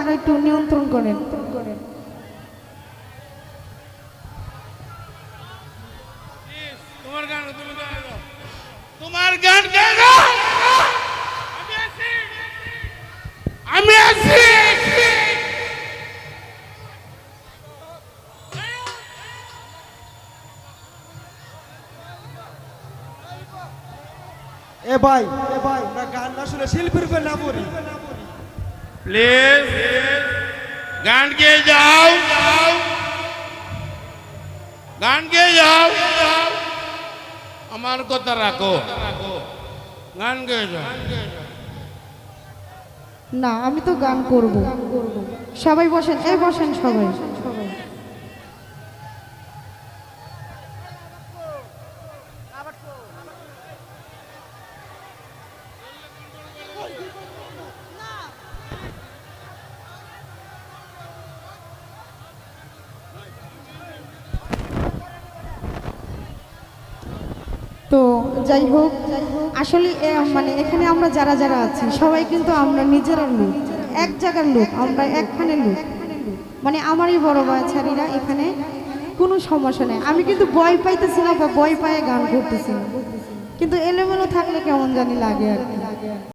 আগে একটু নিয়ন্ত্রণ করেন। তোমার গান তুমি গাও দাও। তোমার গান কে গাও আমি আমি আছি। এ ভাই এ ভাই আমরা গান না শুনে শিল্পীর উপর না পড়ি। প্লিজ। গান গে যাও। গান গে যাও। আমার কথা রাখো। গান গে যাও। না, আমি তো গান করব। সবাই বসেন এই বসেন সবাই। তো যাই হোক, আসলে মানে এখানে আমরা যারা যারা আছি, সবাই কিন্তু আমরা নিজেরা লোক। এক জায়গার লোক, আমরা একখানে লোক। মানে আমারই বড় বাচ্চারিরা এখানে কোনো সমস্যা নেই। আমি কিন্তু বয় পাইতেছি না বা বয় পায়ে গান করতেছি কিন্তু এলোমেলো থাকলে কেমন জানি লাগে আর কি।